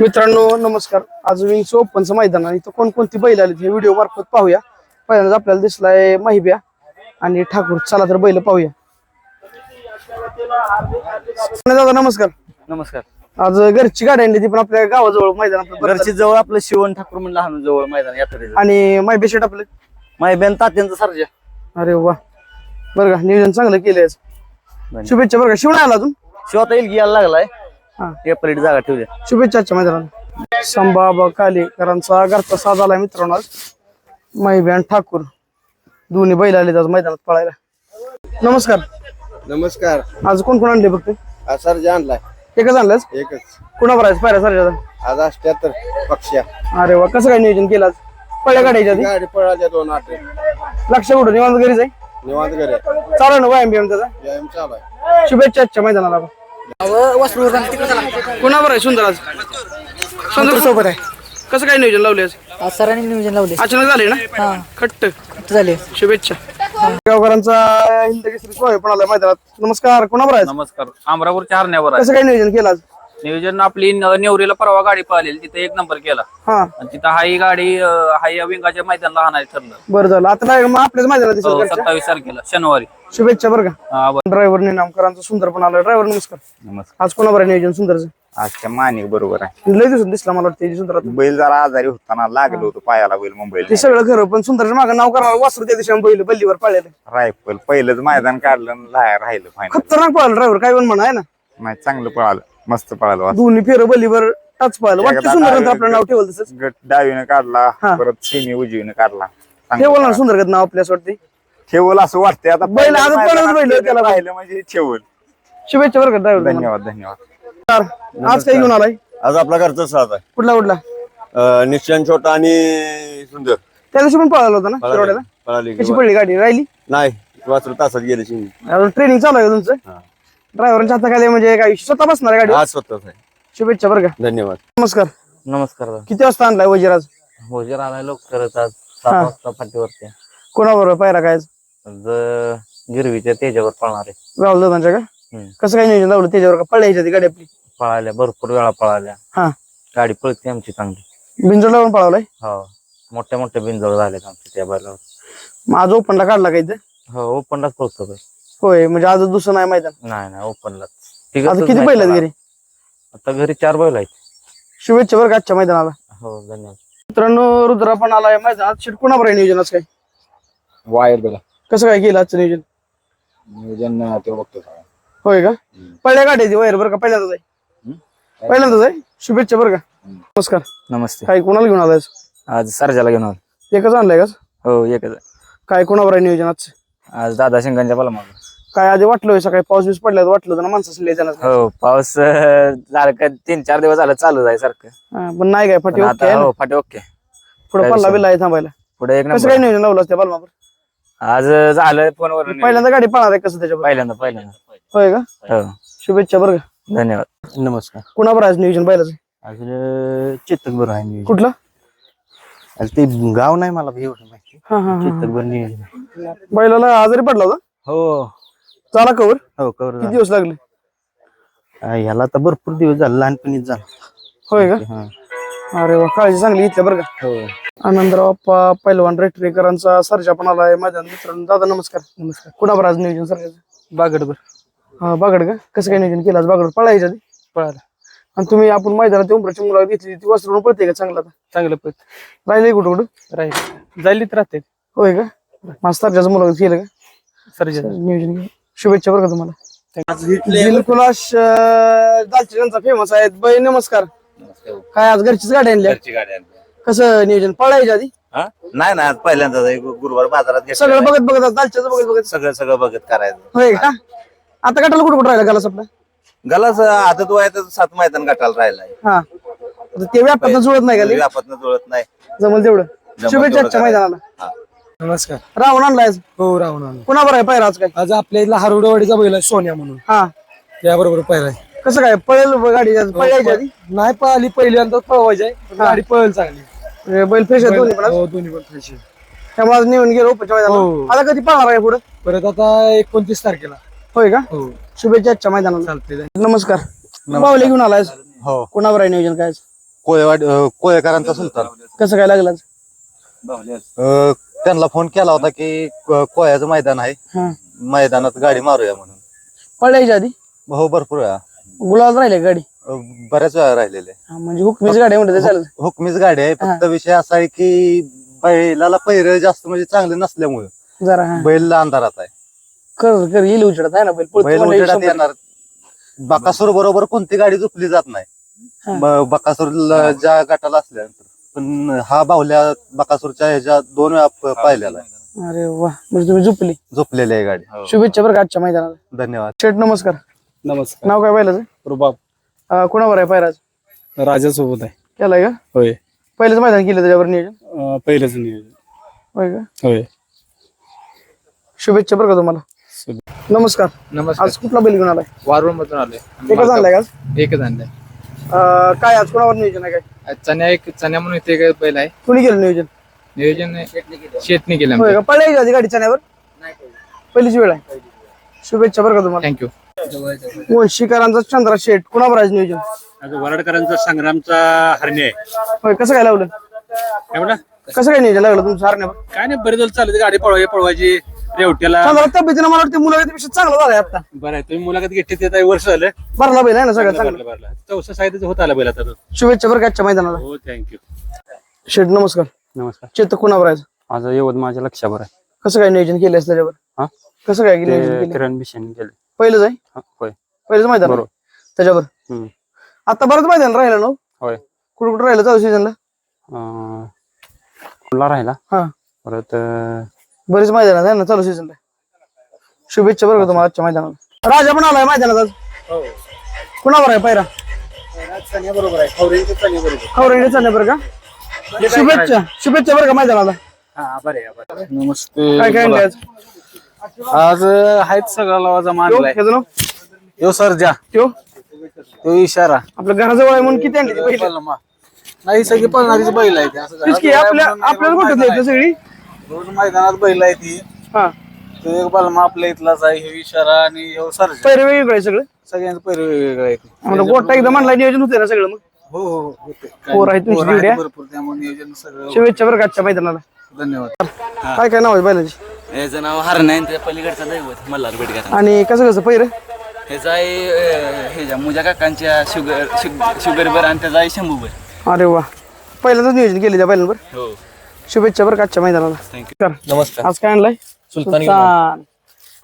मित्रांनो नमस्कार. आज विंग्स ओपनचं मैदान आहे इथं कोणकोणती बैल आली हे व्हिडिओ मार्फत पाहूया. पहिल्यांदा आपल्याला दिसलाय महिब्या आणि ठाकूर. चला तर बैल पाहूया. दादा नमस्कार. नमस्कार. आज घरची गाडी आणली ती पण आपल्या गावाजवळ मैदान घरची जवळ आपलं शिवण ठाकूर म्हणलं लहान जवळ मैदान यात्रेचं. आणि माहिबे शेट आपले? माय बेन तात्यांचं सर्जा. अरे वा. बरं का नियोजन चांगलं केलंय. शुभेच्छा बरं का. शिवण आला अजून? शिवता येईल यायला लागलाय. हा. एप्रिल जागा ठेवली शुभेच्छाच्या मैदानाला. संभाबा कालेकरांचा घरचा साज आलाय मित्रांनो आज. महिबे आणि ठाकूर. दोन्ही बैल आले आज मैदानात पळायला. नमस्कार. नमस्कार. आज कोण कोण आणले फक्त? सर्जा आणलाय. एकच आणलंच एकच. कुणावर आहे पायऱ्या सारख्या आज अष्ट्याहत्तर पक्ष्या. अरे वा कसं काय नियोजन केलं आज? पळ्या काढायच्या आधी? गाडी पळाल्या दोन आठ. लक्ष कुठं? निवांत घरीच आहे? निवांत घरी चालू ना व्यायाम बियाम त्याचा? व्यायाम चालू आहे. शुभेच्छा आजच्या मैदानाला. कुणावर आहे सुंदर आज? सुंदर सोबत आहे. कसं काय नियोजन लावले आज? आज सरांनी नियोजन लावले. अचानक झाले ना? हा. खट्ट. झाले. शुभेच्छा. गावकरांचा हिंद केसरी सोहळे पण आला मैदानात. नमस्कार कोणावर आहे नमस्कार. अमरापूरच्या हरण्यावर आहे. कसं काय नियोजन केलं आज? नियोजन आपली न- नेवरीला परवा गाडी पाहिलेली तिथे एक नंबर केला. हा. आणि तिथं हाई गाडी अं, हाई विंगाच्या मैदान लहान आहे ठरलं. बरं झालं. आता नाही मग आपल्याच मैदानात दिसेल हो. सत्तावीस तारखेला शनिवारी. शुभेच्छा बरं का. हा, बरं. ड्रायव्हर नामकरांचा सुंदर पण आला. ड्रायव्हर नमस्कार. नमस्कार. आज कोणावर आहे नियोजन सुंदरचं? आजच्या मानिक बरोबर आहे. लय दिवसून दिसला मला वाटतं सुंदर बैल जरा आजारी होताना लागलो होतो पायाला बैल मुंबईला. ते सगळं खरं पण सुंदरच्या मागं नाव करणार वासरू त्या दिवशी आम्ही बैल बल्लीवर पाळलेलं. रायफल पहिलंच मैदान काढलं आणि ला- राहिलं फायनल खतरनाक पळालं ड्रायव्हर काय पण म्हणा आहे ना? नाही चांगलं पळालं. मस्त पळालं. दोन्ही फेर बल्लीवर टच पाहिलं वाटतं सुंदर आपलं नाव ठेवलं तसंच. गट डावीनं काढला हा. परत सेमी उजवीनं काढला. ठेवलं ना पळालं. सुंदर नाव आपल्यास वाटते ठेवलं असं वाटतंय. आता बैल पहिलं आजच मैदान पळत बैल त्याला? राहिलं म्हणजे ठेवल. शुभेच्छा बरं का ड्रायव्हर धन्यवाद धन्यवाद. आज काय घेऊन आलाय? आज आपला घरचा साथ कुठला कुठला? आहे निश्चन छोटा आणि सुंदर. त्या दिवशी पण पळाला होता ना शिरोड्याला पळाली कशी पडली गाडी? राहिली? नाही वासरू तासात गेले शिंग ट्रेनिंग चालू आहे का तुमचं? ड्रायव्हरच्या हाताखाली म्हणजे काय स्वतः बसणार आहे गाडी आज स्वतःच आहे. शुभेच्छा बरं का. धन्यवाद. नमस्कार. नमस्कार किती वाजता आणलाय वजीराज? भोजन आलाय लवकरच आज सात वाजता फाटीवरती कोणाबरोबर पायरा काय? ज- गिरवीच्या तेजावर पळणार आहे. राहुल दादांच्या का? हम्म. कसं काय नियोजन लावलं त्याच्यावर का? पळायची ती गाडी आपली? पळाल्या भरपूर वेळा पळाल्या. हा. गाडी पळते आमची चांगली. बिंजोड लावून पळावलाय हो. मोठ्या मोठ्या बिनजोड झाल्यात आमच्या त्या बैलावर. मग आज ओपनला काढला काय ते हो ओपनलाच पळतो होय म्हणजे आज दुसरं नाही मैदान. नाही नाही ओपनलाच आज किती बैल आहेत घरी? आता घरी चार बैल आहेत. शुभेच्छा बरं का आजच्या मैदानाला. हो धन्यवाद. मित्रांनो रुद्रा पण आलाय मैदानात. शेट कोणावर आहे नियोजन आज काय? वायर बेला कसं काय केलं आजचं नियोजन? नियोजन तो बघतो होय का? पहिल्या गाडी वायर बरं का? पहिल्यांदाच आहे. पहिल्यांदाच आहे? शुभेच्छा बरं का? नमस्कार. नमस्ते. काय कोणाला घेऊन आलाय आज सरजाला घेऊन आलो. एकच आणलाय का? हो एकच. काय कोणावर आहे नियोजन आज आज दादा शिंगांच्या पाला मागं काय आधी वाटलं होय? सकाळी पाऊस बिस पडल्यावर वाटलं होतं ना माणसाचं लय जाणार हो पाऊस अं, का तीन चार दिवस झालं चालू आहे सारखं. पण नाही काय? फाटी पण ओके आता हो फाटे ओके. पुढे पल्ला बिल्ला आहे थांबायला. पुढे एक कसं नंबर काय नियोजन लावलं त्या पालमावर आज झालं फोनवर पहिल्यांदा गाडी पळणार आहे कसं त्याच्यावर पहिल्यांदा पहिल्यांदा. होय का? हो. शुभेच्छा बरं का. धन्यवाद. नमस्कार. कुणावर आज नियोजन बैलाचं अजून चेतक बरं आहे नियोजन. कुठलं? आज ते गाव नाही मला एवढं माहिती. हा हा हा चेतक बरं नियोजन. बैलाला आजारी पडला होता? हो. झाला कवर. हो कवर किती दिवस लागले? ह्याला तर भरपूर दिवस झाले लहानपणीच झाला. होय का? हा. अरे वा काळजी चांगली घेतल्या बरं का. हो. आनंदराव अप्पा पैलवान रेटरेकरांचा सर्जा पण आलाय माझ्या मित्रांनो. दादा नमस्कार. नमस्कार. कुणावर आज नियोजन सर्जाचं? बागडबर हा बागड का? कसं काय नियोजन केलं आज? बागड पळायच्या आधी पळाला. आणि तुम्ही आपण मैदानात उमराची मुलं घेतली. ती वस्त्रून पळते का चांगला आता? चांगलं पत राहिले कुठं कुठं? राहील. जायलीत राहते. होय का? माझं सर्जाचं मुलं केलं का? सर्जन नियोजन केलं. शुभेच्छा बरं का तुम्हाला. दिलकुलाश दालचिन्यांचा फेमस आहे बाई नमस्कार. काय आज घरचीच गाडी आणली? कसं नियोजन? पळायच्या आधी? नाही ना आज. गु- गुरुवार बाजारात सगळं. बघत बघत दालच्याचं बघत बघत. सगळं सगळं बघत करायचं. होय का? आता गटाला कुठं कुठं राहिला गलास आपला? गलास आता तो आहे तर सात मैदान गटाला राहिलाय हा. आता ते व्यापात जुळत नाही का लई? व्यापातनं जुळत नाही. जमल तेवढं. शुभेच्छा. मैदानाला. हा. नमस्कार. रावण आणलाय. हो रावण कुणाबर आहे पायरा आज काय? आज आपल्या इथला हरुडवाडीचा बैल आहे सोन्या म्हणून. हा. त्याबरोबर पहिला आहे. कसं काय पळेल गाडी पळायच्या आधी? नाही पळाली पहिल्यांदा पळवायची आहे. गाडी पळेल चांगली. म्हणजे बैल फ्रेश आहे दोन्ही पण आज. हो दोन्ही पण फ्रेश आहे. त्यामुळे आज निघून गेलो हो. आता कधी पळणार आहे पुढे? परत आता एकोणतीस तारखेला. होय का? हो. शुभेच्छा आजच्या मैदानाला. चालते नमस्कार. बावले घेऊन आलाय हो. कुणावर आहे नियोजन काय आज? कोळेवाड अं, कोळेकरांचा सुलतान. कसं काय लागलं आज? अं, त्यांना फोन केला होता की को- कोळ्याचं मैदान आहे. हा. मैदानात गाडी मारूया म्हणून. पळायच्या आधी? हो भरपूर वेळा. गुलाबात राहिले गाडी? अं, बऱ्याच वेळा राहिलेले. हा, म्हणजे हुकमीच गाडी म्हणते चालेल हुकमीच गाडी आहे. फक्त विषय असा आहे की बैलाला पैर जास्त म्हणजे चांगले नसल्यामुळे जरा हा. बैल अंधारात आहे. कर कर येईल उचडत आहे ना बैल पळतो बैल उजेडात शंभर. येणार. बकासूर बरोबर कोणती गाडी झोपली जात नाही. हा. ब- बकासूर ल- ज्या गटाला असल्यानंतर. पण हा बाहुल्या बकासूरच्या ह्याच्या दोन वेळा प- पाहिलेला आहे. अरे वा. म्हणजे तुम्ही झोपली? झोपलेली आहे गाडी. शुभेच्छा बरं का आजच्या मैदानाला. धन्यवाद. शेठ नमस्कार. नमस्कार. नाव काय पाहिलं रुबाब. कोणावर आहे पायराज? राजासोबत आहे. केलाय का? होय. पहिलेच मैदान केलं त्याच्यावर नियोजन? अं, पहिलंच नियोजन. होय का? होय. शुभेच्छा बरं का तुम्हाला. नमस्कार. नमस्कार. आज कुठला बैल घेऊन आलाय? वारुळ मधून आलोय. एकच आणलाय का आज? एकच आणलाय. अं, काय आज कोणावर नियोजन आहे काय? चण्या एक चण्या म्हणून इथे एक बैल आहे. कुणी केलं नियोजन? नियोजन शेतने केलं होय का? पळायची आधी गाडी चाण्यावर? पहिलीची वेळ आहे. शुभेच्छा बरं का तुम्हाला. थँक्यू वंशीकरांचा चंद्रा शेठ कुणावर आहे नियोजन? आज वराडकरांचा संग्रामचा हरणे आहे. होय कसं काय लावलं? काय कसं काय नियोजन लागलं तुमचं हरण्यावर? काय नाही बरेच दिवस चालू गाडी पळवाय पळवायची. रेवट्याला चंद्रा तब्येतीनं मला वाटतं मुलाखतीपेक्षा चांगलं झालंय आता. बरं आहे तुम्ही मुलाखत घेतली ते आता वर्ष झालं. भरला बैल आहे ना सगळं चांगलं. भरलं. चौसा साहित्याचं होत आला बैल आता तो. शुभेच्छा बरं का आजच्या मैदानाला. हो थँक्यू शेठ नमस्कार. नमस्कार. चेतक कुणावर आहे? माझं यवतमाळच्या लक्षावर आहे. कसं काय नियोजन केलं त्याच्यावर हा? कसं काय नियोजन ते केलं किरण बिशन केले पहिलंच आहे? हा, होय. पहिलंच मैदान आहे? बरोबर. त्याच्यावर? हम्म. आता बरंच मैदान राहिलं ना हो? होय. कुठं कुठं राहिलं चालू सीझनला अं, राहिला? हा. परत अं, बरेच मैदान आहे ना? चालू सीझनला शुभेच्छा बरं का तुम्हाला आजच्या मैदानाला. राजा पण आलाय मैदानात आज. कुणावर आहे पायरा? खवरेंगे चालले बरं का? शुभेच्छा. शुभेच्छा बरं का मैदानाला? नमस्ते. काय काय आणलंय आज? आज आहेत सगळा लावाजा यो, मानलाय. ह्याचं नाव? यो सरजा. त्यो? तो इशारा. आपल्या घराजवळ आहे म्हणून किती आणली ती पहिली? नाही सगळी पळणारीच बैल आहे ती. असं तेच की आपल्या आपल्याला कुठं सगळी? दोन मैदानात बैल आहे ती. हा. तो एक बलमा आपल्या इथलाच आहे ह्यो इशारा आणि सरजा. पैरे वेगवेगळं आहे सगळं? सगळ्यांचं पहिलं वेगवेगळं आहे ते. गोटा एकदा म्हणला नियोजन होते ना सगळं मग? हो हो हो, होते काय पोरं आहेत पोरं हा? भरपूर त्यामुळे नियोजन सगळं शुभेच्छा बरं का आजच्या मैदानाला. धन्यवाद. काय काय नाव आहे बैलाची? याचं नाव हरण त्या पलीकडचा दैवत मल्हार बेटकर आणि कसं कसं पहिरं ह्याचा आहे अं, ह्याच्या मुजा काकांच्या शुगर शुगर बर आणि त्याचा आहे शंभू बर अरे वा. पहिल्यांदाच नियोजन केले त्या बैलांवर? हो. शुभेच्छा बरं का आजच्या मैदानाला. थँक्यू नमस्कार. आज काय आणलाय? सुलतान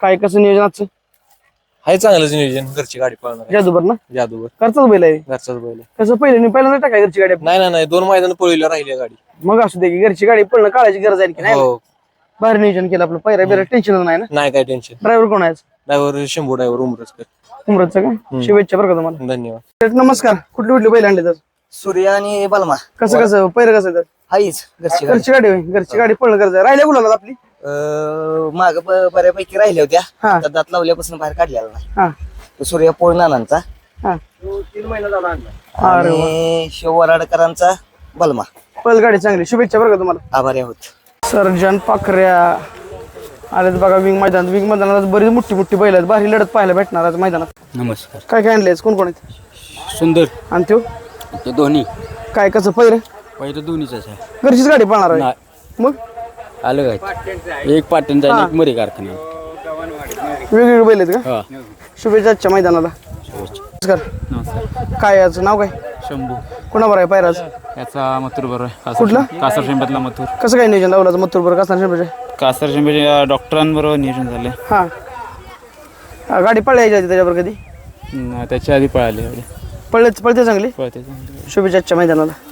काय कसं नियोजन आजचं? आहे चांगलंच नियोजन घरची गाडी पळणार जादूबर ना? जादूवर करताच बैल आहे. घरचाच बैल आहे. कसं पहिलं पहिल्यांदा टाकाय घरची गाडी नाही नाही नाही दोन मैदान पळविल्या राहिली गाडी. मग असू दे की घरची गाडी पळणं काढायची गरज आहे की नाही? हो. बाहेर नियोजन केलं आपलं. पहिला बिरा टेन्शन नाही ना? नाही काय टेन्शन ड्रायव्हर कोण आहे ड्रायव्हर शंभू ड्रायव्हर उमरचकर उमरतचं का? शुभेच्छा बरं का तुम्हाला. धन्यवाद. नमस्कार. कुठली कुठली बैल आणले तर? सूर्या आणि बलमा. कसं कसं? पहिलं कसं आहे तर? हाईच घरची गाडी. घरची गाडी होय घरची गाडी पळणं गरज आहे. राहिल्या गुलाला आपली? माग बऱ्यापैकी राहिल्या होत्या. हा. आता दात लावल्यापासून बाहेर काढलेला नाही. हा. तो सूर्या पोळ नानांचा. हा. आणि शिव वराडकरांचा बलमा. पळ गाडी चांगली. शुभेच्छा बरं का तुम्हाला. आभारी आहोत. सर्जन पाखऱ्या आलेत बघा विंग मैदान विंग मैदानात आज बरीच मोठी मोठी बैल आहेत. भारी लढत पाहायला भेटणार आज मैदानात. नमस्कार. काय काय आणले कोण कोण आहेत? सुंदर. आणि त्यो? तो दोन्ही काय कसं? पहिलं पहिलं दोन्हीच आहे. घरचीच गाडी पळणार आहे? मग? आलं काय? एक पाटणचा हा. आणि एक मरी कारखाना वेगवेगळे बैल आहेत का? हा. शुभेच्छा आजच्या मैदानाला. नमस्कार. काय याचं नाव काय? शंभू. कोणावर आहे पायराज? याचा मथुर बरोबर आहे कुठला? कासर शेंब्यातला मथुर. कसं काय नियोजन लावलं मथुर बरं कसं शेंबचे कासर शेंब्याच्या डॉक्टरांबरोबर नियोजन झाले हां. हा, गाडी पळायची आधी त्याच्यावर कधी? त्याच्या आधी पळाली गाडी. पळले पळते चांगली? पळते चांगली. शुभेच्छा आजच्या मैदानाला.